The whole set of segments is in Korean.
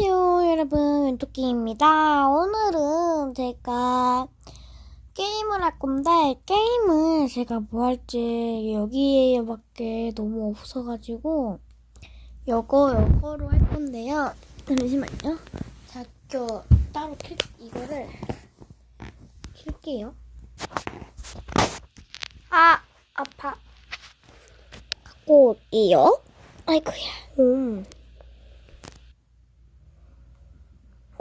안녕하세요 여러분. 왼토끼입니다. 오늘은 제가 게임을 할 건데 게임은 제가 뭐 할지 여기에 밖에 너무 없어가지고 요거 요거로 할 건데요. 잠시만요. 자, 저 따로 킬 이거를 킬게요. 아 아파. 꽃이요? 아이고야. 음.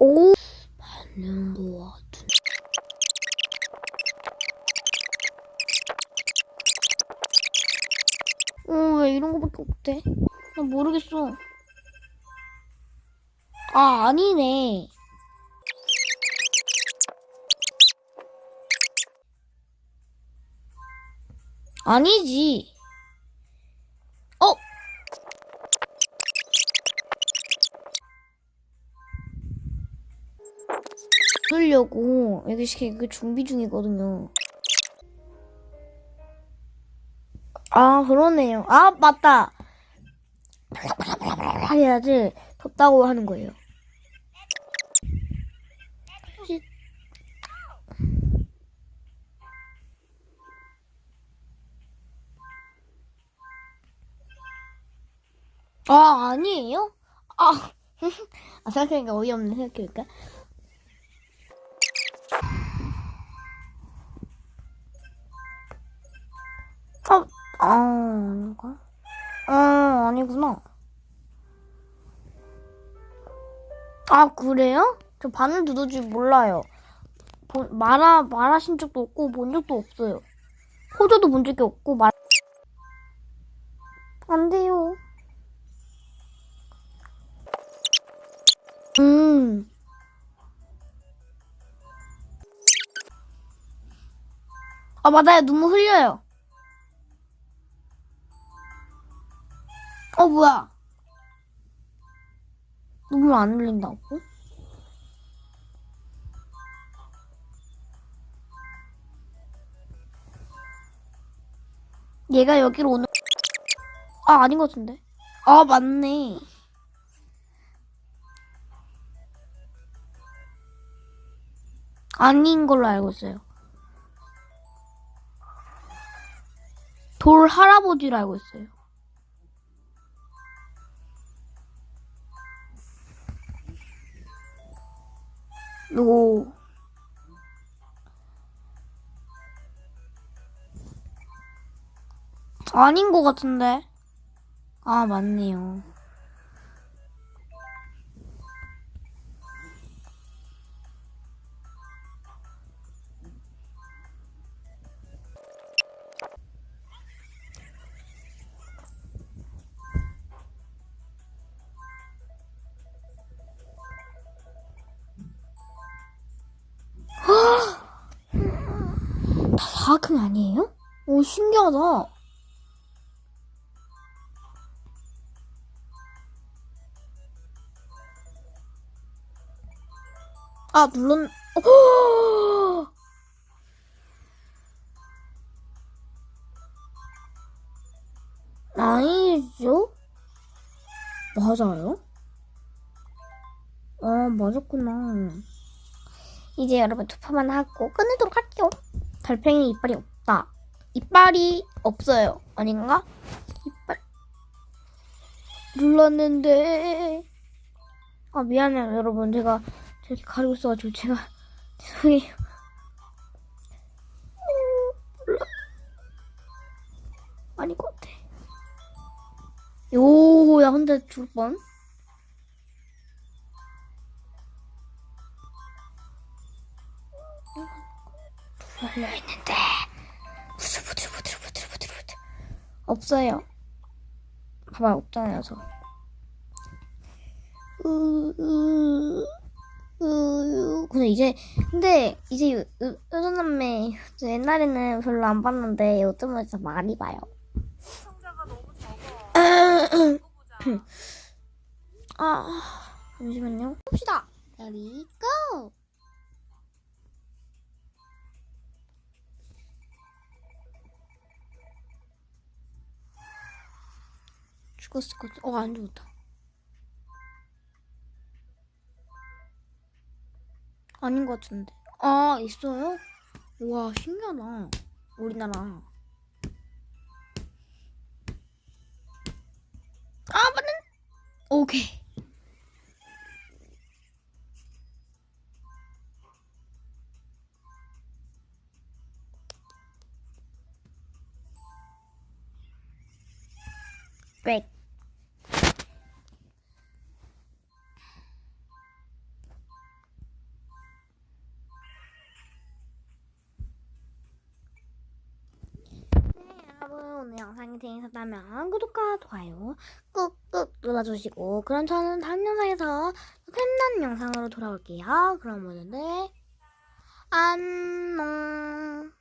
오 반응 모아둔 어왜 이런 거밖에 없대? 나 모르겠어. 아 아니네. 아니지 쓰려고 여기 지금 그 준비 중이거든요. 아 그러네요. 아 맞다. 해야지 덥다고 하는 거예요. 아 아니에요? 아, 아 생각해보니까 어이없네 생각해보니까. 아, 아, 아닌가? 아, 아니구나. 아, 그래요? 저 바늘 두더지 몰라요. 보, 말하, 말하신 적도 없고, 본 적도 없어요. 호조도 본 적이 없고, 말, 안 돼요. 음. 아, 맞아요. 눈물 흘려요. 어, 뭐야. 눈물 안 흘린다고? 얘가 여기로 오는, 아, 아닌 것 같은데. 아, 맞네. 아닌 걸로 알고 있어요. 돌 할아버지로 알고 있어요. 오. 아닌 것 같은데. 아, 맞네요. 다 사악흥 아니에요? 오, 신기하다. 아, 물론, 어, 아니죠? 맞아요? 아, 맞았구나. 이제 여러분 투표만 하고 끝내도록 할게요. 달팽이 이빨이 없다. 이빨이 없어요. 아닌가? 이빨 눌렀는데 아 미안해요 여러분 제가 저렇게 가리고 있어가지고 제가 죄송해요. 아닐 것 같아. 요, 야 근데 죽을 뻔. 열려 있는데 부들부들부들부들부들부들 없어요. 봐봐 없잖아요 저. 으, 으, 으, 근데 이제 근데 이제 요전남매 옛날에는 별로 안 봤는데 요즘은 진짜 많이 봐요. 시청자가 너무 적어. 아 잠시만요. 봅시다. Ready go. 죽었을 것 같아. 어, 안 죽었다. 아닌 것 같은데. 아, 있어요? 우와, 신기하다. 우리나라. 아, 맞는! 오케이. 백. 네, 여러분 오늘 영상이 재밌었다면 구독과 좋아요 꾹꾹 눌러주시고 그럼 저는 다음 영상에서 더 끝난 영상으로 돌아올게요. 그럼 오늘 네 안녕